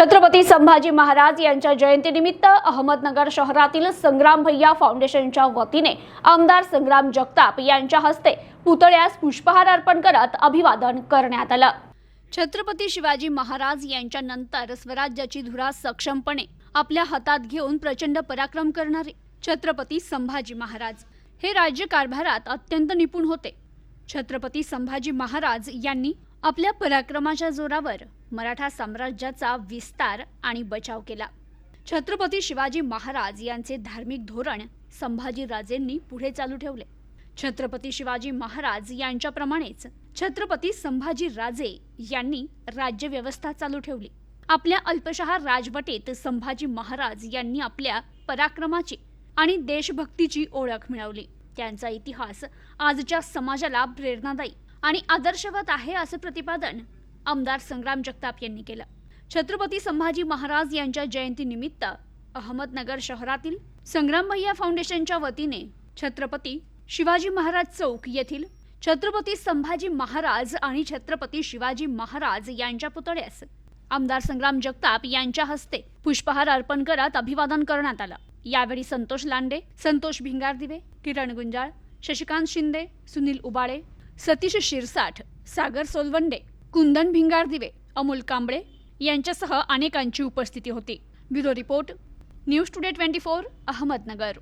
छत्रपती संभाजी महाराज यांच्या जयंतीनिमित्त अहमदनगर शहरातील संग्राम भैया फाउंडेशनच्या वतीने आमदार संग्राम जगताप यांच्या हस्ते पुतळ्यास पुष्पहार अर्पण करत अभिवादन करण्यात आलं. छत्रपती शिवाजी महाराज यांच्या नंतर स्वराज्याची धुरा सक्षमपणे आपल्या हातात घेऊन प्रचंड पराक्रम करणारे छत्रपती संभाजी महाराज हे राज्यकारभारात अत्यंत निपुण होते. छत्रपती संभाजी महाराज यांनी आपल्या पराक्रमाच्या जोरावर मराठा साम्राज्याचा विस्तार आणि बचाव केला. छत्रपती शिवाजी महाराज यांचे धार्मिक धोरण संभाजीराजेंनी पुढे चालू ठेवले. छत्रपती शिवाजी महाराज यांच्याप्रमाणेच छत्रपती संभाजीराजे यांनी राज्यव्यवस्था चालू ठेवली. आपल्या अल्पशहा राजवटीत संभाजी महाराज यांनी आपल्या पराक्रमाची आणि देशभक्तीची ओळख मिळवली. त्यांचा इतिहास आजच्या समाजाला प्रेरणादायी आणि आदर्शवत आहे असे प्रतिपादन आमदार संग्राम जगताप यांनी केलं. छत्रपती संभाजी महाराज यांच्या जयंतीनिमित्त अहमदनगर शहरातील संग्राम भैया फाउंडेशनच्या वतीने छत्रपती शिवाजी महाराज चौक येथील छत्रपती संभाजी महाराज आणि छत्रपती शिवाजी महाराज यांच्या पुतळ्यास आमदार संग्राम जगताप यांच्या हस्ते पुष्पहार अर्पण करत अभिवादन करण्यात आलं. यावेळी संतोष लांडे संतोष भिंगारदिवे किरण गुंजाळ शशिकांत शिंदे सुनील उबाळे सतीश शिरसाठ सागर सोलवंडे कुंदन भिंगार दिवे अमोल कांबळे यांच्यासह अनेकांची उपस्थिती होती. Bureau report news today twenty four Ahmednagar.